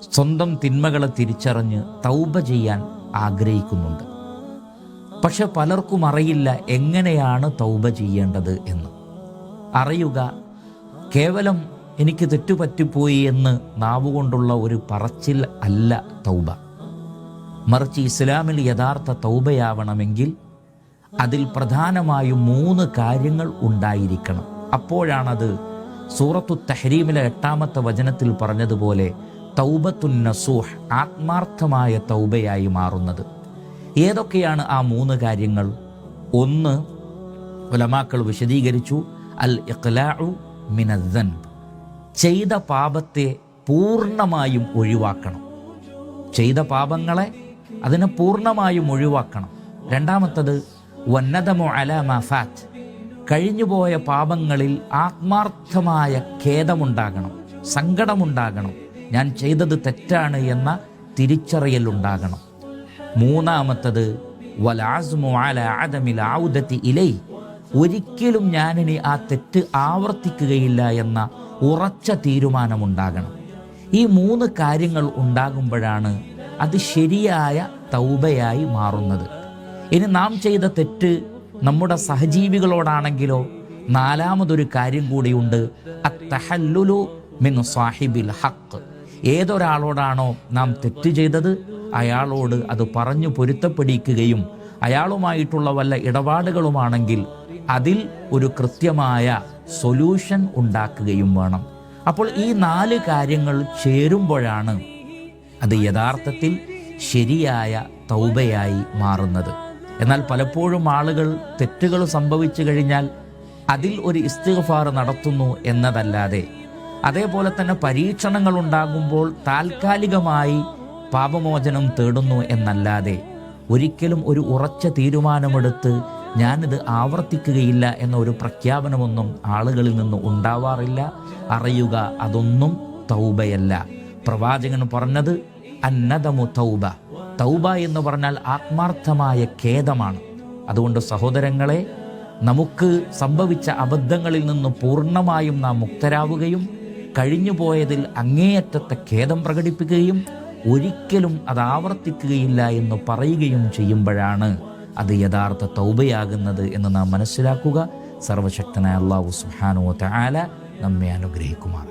സ്വന്തം തിന്മകളെ തിരിച്ചറിഞ്ഞ് തൗബ ചെയ്യാൻ ആഗ്രഹിക്കുന്നുണ്ട്. പക്ഷെ പലർക്കും അറിയില്ല എങ്ങനെയാണ് തൗബ ചെയ്യേണ്ടത് എന്ന്. അറിയുക കേവലം എനിക്ക് തെറ്റുപറ്റിപ്പോയി എന്ന് നാവുകൊണ്ടുള്ള ഒരു പറച്ചിൽ അല്ല തൗബ. മറിച്ച് ഇസ്ലാമിൽ യഥാർത്ഥ തൗബയാവണമെങ്കിൽ അതിൽ പ്രധാനമായും മൂന്ന് കാര്യങ്ങൾ ഉണ്ടായിരിക്കണം. അപ്പോഴാണത് സൂറത്തു തഹരീമിലെ എട്ടാമത്തെ വചനത്തിൽ പറഞ്ഞതുപോലെ തൗബത്തുൻ നസൂഹ് ആത്മാർത്ഥമായ തൗബയായി മാറുന്നത്. ഏതൊക്കെയാണ് ആ മൂന്ന് കാര്യങ്ങൾ? ഒന്ന് ഉലമാക്കൾ വിശദീകരിച്ചു അൽ ഇഖ്ലാഉ മിനദ്ദൻ ചെയ്ത പാപത്തെ പൂർണമായും ഒഴിവാക്കണം. ചെയ്ത പാപങ്ങളെ അതിനെ പൂർണമായും ഒഴിവാക്കണം. രണ്ടാമത്തത് വന്നതമോ അല മഫാറ്റ് കഴിഞ്ഞുപോയ പാപങ്ങളിൽ ആത്മാർത്ഥമായ ഖേദമുണ്ടാകണം സങ്കടമുണ്ടാകണം. ഞാൻ ചെയ്തത് തെറ്റാണ് എന്ന തിരിച്ചറിയൽ ഉണ്ടാകണം. മൂന്നാമത്തത് ഇലൈ. ഒരിക്കലും ഞാനിനി ആ തെറ്റ് ആവർത്തിക്കുകയില്ല എന്ന ഉറച്ച തീരുമാനമുണ്ടാകണം. ഈ മൂന്ന് കാര്യങ്ങൾ ഉണ്ടാകുമ്പോഴാണ് അത് ശരിയായ തൗബയായി മാറുന്നത്. ഇനി നാം ചെയ്ത തെറ്റ് നമ്മുടെ സഹജീവികളോടാണെങ്കിലോ നാലാമതൊരു കാര്യം കൂടിയുണ്ട് അത്തഹല്ലുലു മിൻ സാഹിബിൽ ഹക്ക് ഏതൊരാളോടാണോ നാം തെറ്റ് ചെയ്തത് അയാളോട് അത് പറഞ്ഞു പൊരുത്തപ്പെടിക്കുകയും അയാളുമായിട്ടുള്ള വല്ല ഇടപാടുകളുമാണെങ്കിൽ അതിൽ ഒരു കൃത്യമായ സൊല്യൂഷൻ ഉണ്ടാക്കുകയും വേണം. അപ്പോൾ ഈ നാല് കാര്യങ്ങൾ ചേരുമ്പോഴാണ് അത് യഥാർത്ഥത്തിൽ ശരിയായ തൗബയായി മാറുന്നത്. എന്നാൽ പലപ്പോഴും ആളുകൾ തെറ്റുകൾ സംഭവിച്ചു കഴിഞ്ഞാൽ അതിൽ ഒരു ഇസ്തിഗ്ഫാർ നടത്തുന്നു എന്നതല്ലാതെ അതേപോലെ തന്നെ പരീക്ഷണങ്ങൾ ഉണ്ടാകുമ്പോൾ താൽക്കാലികമായി പാപമോചനം തേടുന്നു എന്നല്ലാതെ ഒരിക്കലും ഒരു ഉറച്ച തീരുമാനമെടുത്ത് ഞാനിത് ആവർത്തിക്കുകയില്ല എന്ന ഒരു പ്രഖ്യാപനമൊന്നും ആളുകളിൽ നിന്ന് ഉണ്ടാവാറില്ല. അറിയുക അതൊന്നും തൗബയല്ല. പ്രവാചകൻ പറഞ്ഞത് അന്നതമു തൗബ. തൗബ എന്ന് പറഞ്ഞാൽ ആത്മാർത്ഥമായ ഖേദമാണ്. അതുകൊണ്ട് സഹോദരങ്ങളെ നമുക്ക് സംഭവിച്ച അബദ്ധങ്ങളിൽ നിന്ന് പൂർണമായും നാം മുക്തരാവുകയും കഴിഞ്ഞുപോയതിൽ അങ്ങേയറ്റത്തെ ഖേദം പ്രകടിപ്പിക്കുകയും ഒരിക്കലും അത് ആവർത്തിക്കുകയില്ല എന്ന് പറയുകയും ചെയ്യുമ്പോഴാണ് അത് യഥാർത്ഥ തൗബയാകുന്നത് എന്ന് നാം മനസ്സിലാക്കുക. സർവശക്തനായ അള്ളാഹു സുഹാനോ തആല നമ്മെ അനുഗ്രഹിക്കുമാറാണ്